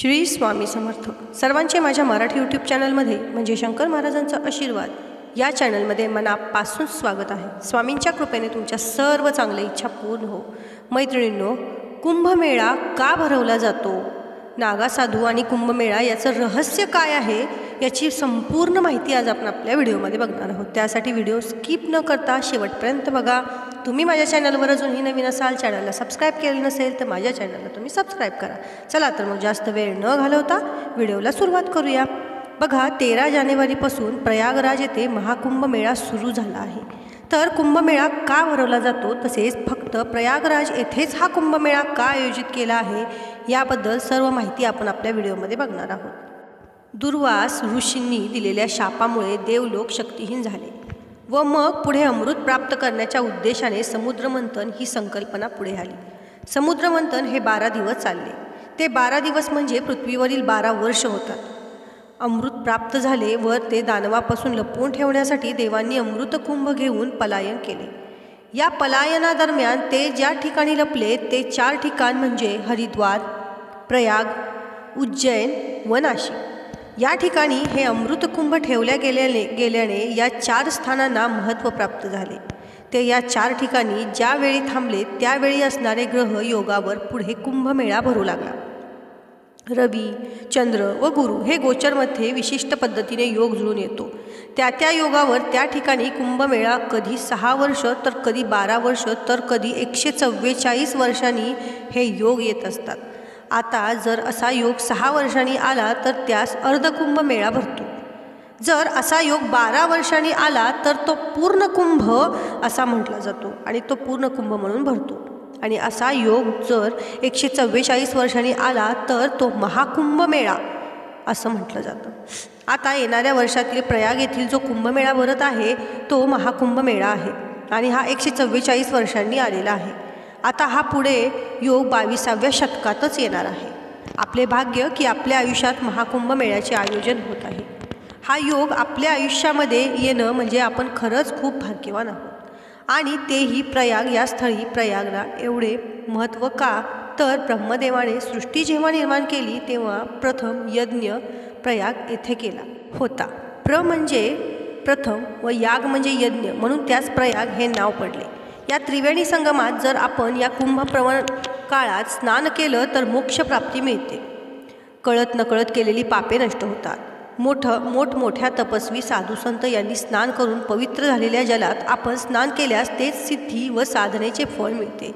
श्री स्वामी समर्थ. सर्वांचे माझ्या मराठी यूट्यूब चॅनलमध्ये म्हणजे शंकर महाराजांचा आशीर्वाद या चॅनलमध्ये मनापासून स्वागत आहे. स्वामींच्या कृपेने तुमच्या सर्व चांगल्या इच्छा पूर्ण हो. मैत्रिणींनो कुंभमेळा का भरवला जातो? नागासाधू आणि कुंभमेळा याचं रहस्य काय आहे? याची संपूर्ण माहिती आज आपण आपल्या व्हिडिओमध्ये बघणार आहोत. त्यासाठी व्हिडिओ स्किप न करता शेवटपर्यंत बघा. तुम्ही माझ्या चॅनलवर अजूनही नवीन असाल चॅनलला सबस्क्राईब केलं नसेल तर माझ्या चॅनलला तुम्ही सबस्क्राईब करा. चला तर मग जास्त वेळ न घालवता व्हिडिओला सुरुवात करूया. बघा तेरा जानेवारीपासून प्रयागराज येथे महाकुंभ मेळा सुरू झाला आहे. तर कुंभमेळा का भरवला जातो? तसेच फक्त प्रयागराज येथेच हा कुंभमेळा का आयोजित केला आहे? याबद्दल सर्व माहिती आपण आपल्या व्हिडिओमध्ये बघणार आहोत. दुर्वास ऋषींनी दिलेल्या शापामुळे देवलोक शक्तिहीन झाले व मग पुढे अमृत प्राप्त करण्याच्या उद्देशाने समुद्रमंथन ही संकल्पना पुढे आली. समुद्रमंथन हे बारा दिवस चालले. ते बारा दिवस म्हणजे पृथ्वीवरील बारा वर्ष होतात. अमृत प्राप्त झाले व ते दानवापासून लपवून ठेवण्यासाठी देवांनी अमृतकुंभ घेऊन पलायन केले. या पलायनादरम्यान ते ज्या ठिकाणी लपले ते चार ठिकाण म्हणजे हरिद्वार प्रयाग उज्जैन व नाशिक. या ठिकाणी हे अमृतकुंभ ठेवल्या गेल्याने गेल्याने या चार स्थानांना महत्त्व प्राप्त झाले. ते या चार ठिकाणी ज्यावेळी थांबले त्यावेळी असणारे ग्रह योगावर पुढे कुंभमेळा भरू लागला. रवी चंद्र व गुरु हे गोचरमध्ये विशिष्ट पद्धतीने योग जुळून येतो. त्या त्या योगावर त्या ठिकाणी कुंभमेळा कधी सहा वर्ष तर कधी बारा वर्ष तर कधी एकशे चव्वेचाळीस वर्षांनी हे योग येत असतात. आता जर असा योग सहा वर्षांनी आला तर त्यास अर्धकुंभ मेळा भरतो. जर असा योग बारा वर्षांनी आला तर तो पूर्ण कुंभ असा म्हटला जातो आणि तो पूर्ण कुंभ म्हणून भरतो. आणि असा योग जर एकशे चव्वेचाळीस वर्षांनी आला तर तो महाकुंभ मेळा असं म्हटलं जातं. आता येणाऱ्या वर्षातील प्रयाग येथील जो कुंभमेळा भरत आहे तो महाकुंभ मेळा आहे आणि हा एकशे चव्वेचाळीस वर्षांनी आलेला आहे. आता हा पुढे योग बावीसाव्या शतकातच येणार आहे. आपले भाग्य की आपल्या आयुष्यात महाकुंभ मेळ्याचे आयोजन होत आहे. हा योग आपल्या आयुष्यामध्ये येणं म्हणजे आपण खरंच खूप भाग्यवान आहोत. आणि तेही प्रयाग या स्थळी प्रयागला एवढे महत्त्व का? तर ब्रह्मदेवाने सृष्टी जेव्हा निर्माण केली तेव्हा प्रथम यज्ञ प्रयाग येथे केला होता. प्र म्हणजे प्रथम व याग म्हणजे यज्ञ म्हणून त्यास प्रयाग हे नाव पडले. या त्रिवेणी संगमात जर आपण या कुंभप्रवण काळात स्नान केलं तर मोक्षप्राप्ती मिळते. कळत नकळत केलेली पापे नष्ट होतात. मोठं मोठमोठ्या तपस्वी साधूसंत यांनी स्नान करून पवित्र झालेल्या जलात आपण स्नान केल्यास तेच सिद्धी व साधनेचे फळ मिळते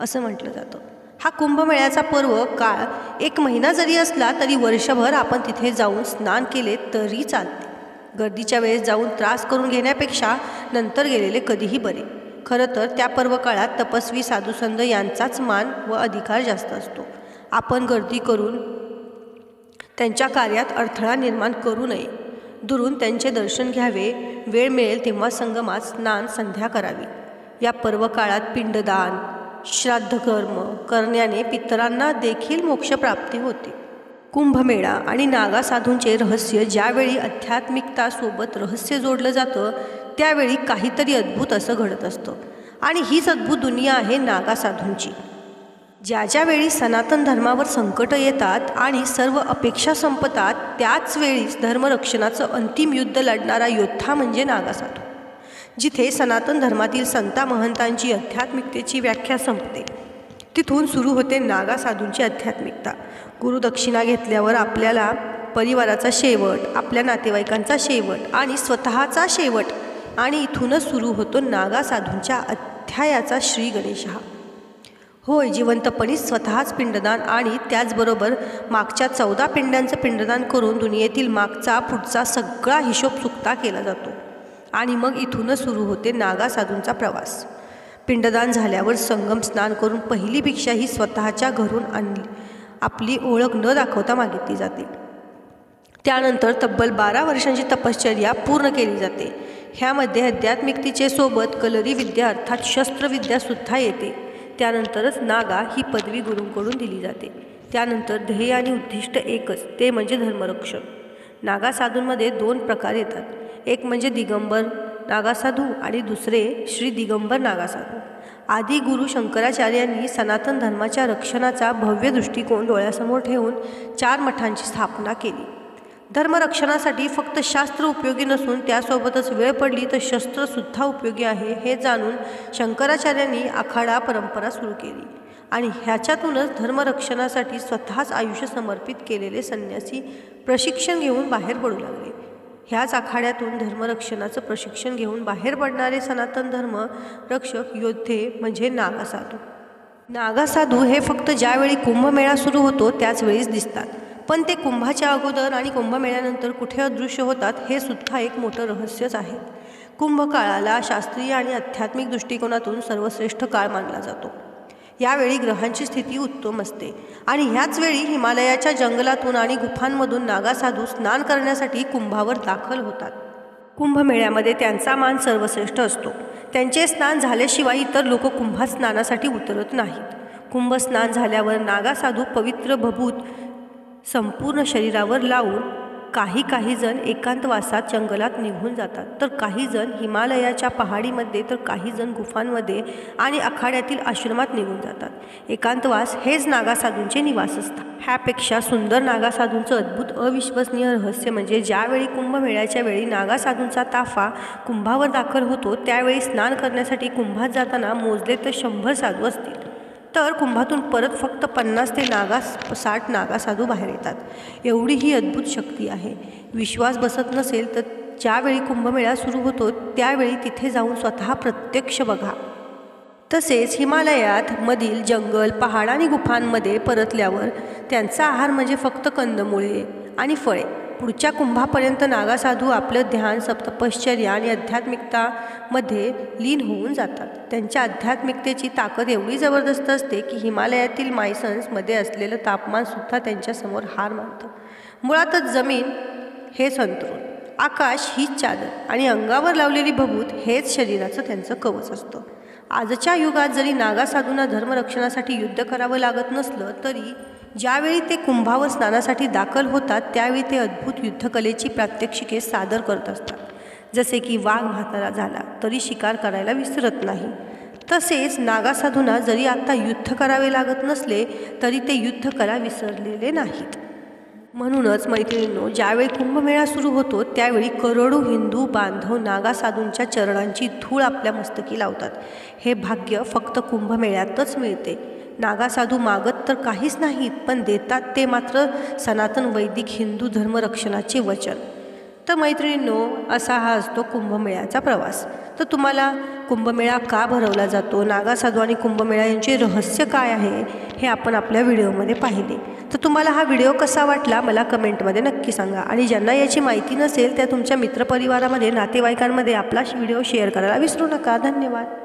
असं म्हटलं जातं. हा कुंभमेळ्याचा पर्व काळ एक महिना जरी असला तरी वर्षभर आपण तिथे जाऊन स्नान केले तरी चालते. गर्दीच्या वेळेस जाऊन त्रास करून घेण्यापेक्षा नंतर गेलेले कधीही बरे. खरं तर त्या पर्व काळात तपस्वी साधुसंत यांचाच मान व अधिकार जास्त असतो. आपण गर्दी करून त्यांच्या कार्यात अडथळा निर्माण करू नये. दुरून त्यांचे दर्शन घ्यावे वेळ मिळेल तेव्हा संगमात स्नान संध्या करावी. या पर्व काळात पिंडदान श्राद्धकर्म करण्याने पितरांना देखील मोक्षप्राप्ती होते. कुंभमेळा आणि नागा साधूंचे रहस्य ज्यावेळी आध्यात्मिकतासोबत रहस्य जोडलं जातं त्यावेळी काहीतरी अद्भुत असं घडत असतं. आणि हीच अद्भुत दुनिया आहे नागा साधूंची. ज्या ज्यावेळी सनातन धर्मावर संकट येतात आणि सर्व अपेक्षा संपतात त्याच वेळीच धर्मरक्षणाचं अंतिम युद्ध लढणारा योद्धा म्हणजे नागासाधू जिथे सनातन धर्मातील संता महंतांची आध्यात्मिकतेची व्याख्या संपते तिथून सुरू होते नागा साधूंची आध्यात्मिकता. गुरुदक्षिणा घेतल्यावर आपल्याला परिवाराचा शेवट आपल्या नातेवाईकांचा शेवट आणि स्वतःचा शेवट आणि इथूनच सुरू होतो नागा साधूंच्या अध्यायाचा श्री गणेश हा. होय जिवंतपणी स्वतःच पिंडदान आणि त्याचबरोबर मागच्या चौदा पिंड्यांचं पिंडदान करून दुनियेतील मागचा पुढचा सगळा हिशोब चुकता केला जातो आणि मग इथूनच सुरू होते नागा साधूंचा प्रवास. पिंडदान झाल्यावर संगम स्नान करून पहिली भिक्षा ही स्वतःच्या घरून आणली. आपली ओळख न दाखवता मागितली जाते. त्यानंतर तब्बल बारा वर्षांची तपश्चर्या पूर्ण केली जाते. ह्यामध्ये आध्यात्मिकतेचे सोबत कलरी विद्या अर्थात शस्त्रविद्यासुद्धा येते. त्यानंतरच नागा ही पदवी गुरूंकडून दिली जाते. त्यानंतर ध्येय आणि उद्दिष्ट एकच ते म्हणजे धर्मरक्षण. नागा साधूंमध्ये दोन प्रकार येतात. एक म्हणजे दिगंबर नागासाधू आणि दुसरे श्री दिगंबर नागासाधू. आदी गुरु शंकराचार्यांनी सनातन धर्माच्या रक्षणाचा भव्य दृष्टिकोन डोळ्यासमोर ठेवून चार मठांची स्थापना केली. धर्मरक्षणासाठी फक्त शास्त्र उपयोगी नसून त्यासोबतच वेळ पडली तर शस्त्रसुद्धा उपयोगी आहे हे जाणून शंकराचार्यांनी आखाडा परंपरा सुरू केली आणि ह्याच्यातूनच धर्मरक्षणासाठी स्वतःच आयुष्य समर्पित केलेले संन्यासी प्रशिक्षण घेऊन बाहेर पडू लागले. ह्याच आखाड्यातून धर्मरक्षणाचं प्रशिक्षण घेऊन बाहेर पडणारे सनातन धर्म रक्षक योद्धे म्हणजे नागासाधू. नागासाधू हे फक्त ज्यावेळी कुंभमेळा सुरू होतो त्याचवेळीच दिसतात. पण ते कुंभाच्या अगोदर आणि कुंभमेळ्यानंतर कुठे अदृश्य होतात हे सुद्धा एक मोठं रहस्यच आहे. कुंभकाळाला शास्त्रीय आणि आध्यात्मिक दृष्टिकोनातून सर्वश्रेष्ठ काळ मानला जातो. यावेळी ग्रहांची स्थिती उत्तम असते. आणि ह्याच वेळी हिमालयाच्या जंगलातून आणि गुफांमधून नागासाधू स्नान करण्यासाठी कुंभावर दाखल होतात. कुंभमेळ्यामध्ये त्यांचा मान सर्वश्रेष्ठ असतो. त्यांचे स्नान झाल्याशिवाय इतर लोक कुंभात स्नानासाठी उतरत नाहीत. कुंभ स्नान झाल्यावर नागासाधू पवित्र भभूत संपूर्ण शरीरावर लावून काही काही जण एकांतवासात जंगलात निघून जातात. तर काही जण हिमालयाच्या पहाडीमध्ये तर काही जण गुफांमध्ये आणि आखाड्यातील आश्रमात निघून जातात. एकांतवास हेच नागासाधूंचे निवास असतात. ह्यापेक्षा सुंदर नागासाधूंचं अद्भुत अविश्वसनीय रहस्य म्हणजे ज्यावेळी कुंभमेळ्याच्या वेळी नागासाधूंचा ताफा कुंभावर दाखल होतो त्यावेळी स्नान करण्यासाठी कुंभात जाताना मोजले तर शंभर साधू असतात. तर कुंभातून परत फक्त पन्नास ते नागा साठ नागा साधू बाहेर येतात. एवढी ही अद्भुत शक्ती आहे. विश्वास बसत नसेल तर ज्यावेळी कुंभमेळा सुरू होतो त्यावेळी तिथे जाऊन स्वतः प्रत्यक्ष बघा. तसेच हिमालयात मधील जंगल पहाड आणि गुफांमध्ये परतल्यावर त्यांचा आहार म्हणजे फक्त कंदमुळे आणि फळे. पुढच्या कुंभापर्यंत नागासाधू आपलं ध्यान सप्तपश्चर्या आणि आध्यात्मिकतामध्ये लीन होऊन जातात. त्यांच्या आध्यात्मिकतेची ताकद एवढी जबरदस्त असते की हिमालयातील मायसन्समध्ये असलेलं तापमानसुद्धा त्यांच्यासमोर हार मानतं. मुळातच जमीन हे संतुलन आकाश हीच चादर आणि अंगावर लावलेली भभूत हेच शरीराचं त्यांचं कवच असतं. आजच्या युगात जरी नागासाधूंना धर्मरक्षणासाठी युद्ध करावं लागत नसलं तरी ज्यावेळी ते कुंभावर स्नानासाठी दाखल होतात त्यावेळी ते अद्भुत युद्धकलेची प्रात्यक्षिके सादर करत असतात. जसे की वाघ म्हातारा झाला तरी शिकार करायला विसरत नाही. तसेच नागासाधूंना जरी आत्ता युद्ध करावे लागत नसले तरी ते युद्ध करा विसरलेले नाहीत. म्हणूनच मैत्रिणींनो ज्यावेळी कुंभमेळा सुरू होतो त्यावेळी करोडो हिंदू बांधव नागासाधूंच्या चरणांची धूळ आपल्या मस्तकी लावतात. हे भाग्य फक्त कुंभमेळ्यातच मिळते. नागासाधू मागत तर काहीच नाहीत पण देतात ते मात्र सनातन वैदिक हिंदू धर्मरक्षणाचे वचन. तर मैत्रिणींनो असा हा असतो कुंभमेळ्याचा प्रवास. तर तुम्हाला कुंभमेळा का भरवला जातो? नागासाधू आणि कुंभमेळा यांचे रहस्य काय आहे? हे आपण आपल्या व्हिडिओमध्ये पाहिले. तर तुम्हाला हा व्हिडिओ कसा वाटला मला कमेंटमध्ये नक्की सांगा. आणि ज्यांना याची माहिती नसेल त्या तुमच्या मित्रपरिवारामध्ये नातेवाईकांमध्ये आपला व्हिडिओ शेअर करायला विसरू नका. धन्यवाद.